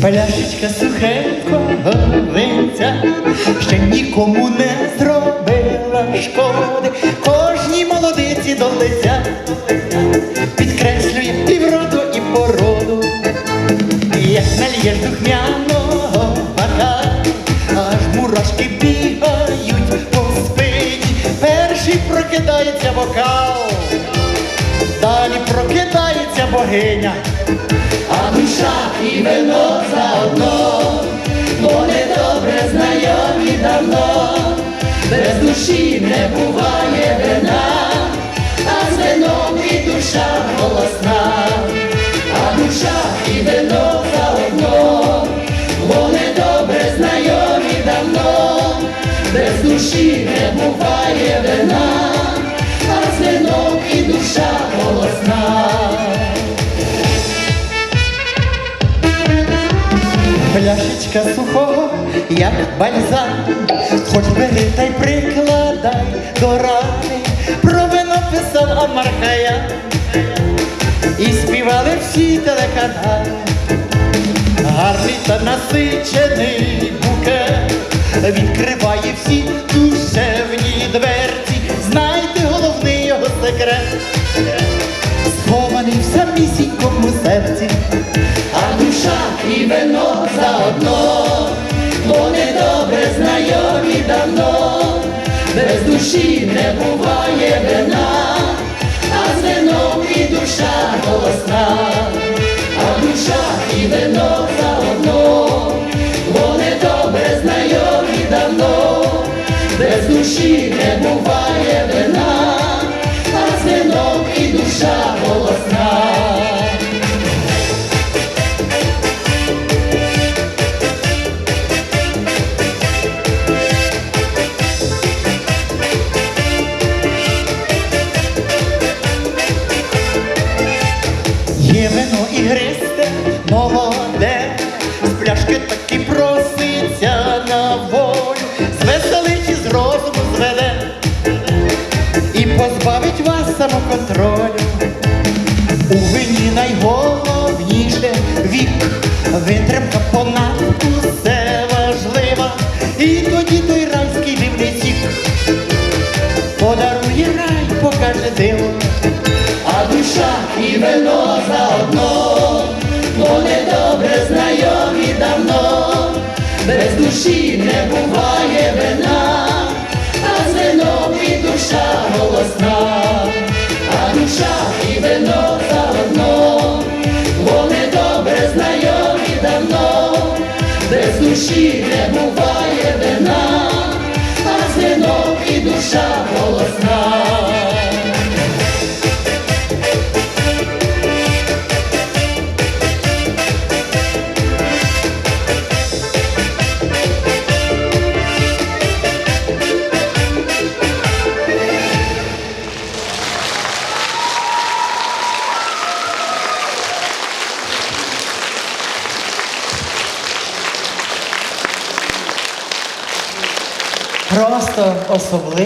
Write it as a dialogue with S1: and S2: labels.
S1: Пляшечка сухенького винця, ще нікому не зробила шкоди, кожній молодиці до лиця підкреслює і вроду, і породу. Як нальєш духмяного бака, аж мурашки бігають по спині, перший прокидається вокал, далі прокидається богиня, а душа душі не буває вина, а з вином і душа голосна, а душа і вино заодно, вони добре знайомі давно, без душі не буває вина, а з вином і душа голосна. Пляшечка сухого, як бальзам, хоч бери та й прикладай до рани, про вино писав Амархая, і співали всі телеканали, гарний та насичений букет, відкриває всі душевні дверці, знайте головний його секрет, схований в самісінькому серці. А душа і вино заодно, душі не буває вина, а з вином і душа голосна, витримка понад усе важлива, і тоді той райський дивний сік подарує рай, покаже диво. А душа і вино заодно, вони добре знайомі давно, без душі не буває вина, а з вином і душа голосна, а душа і вино душі не буває вина, а з і душа голосна. Просто особливо.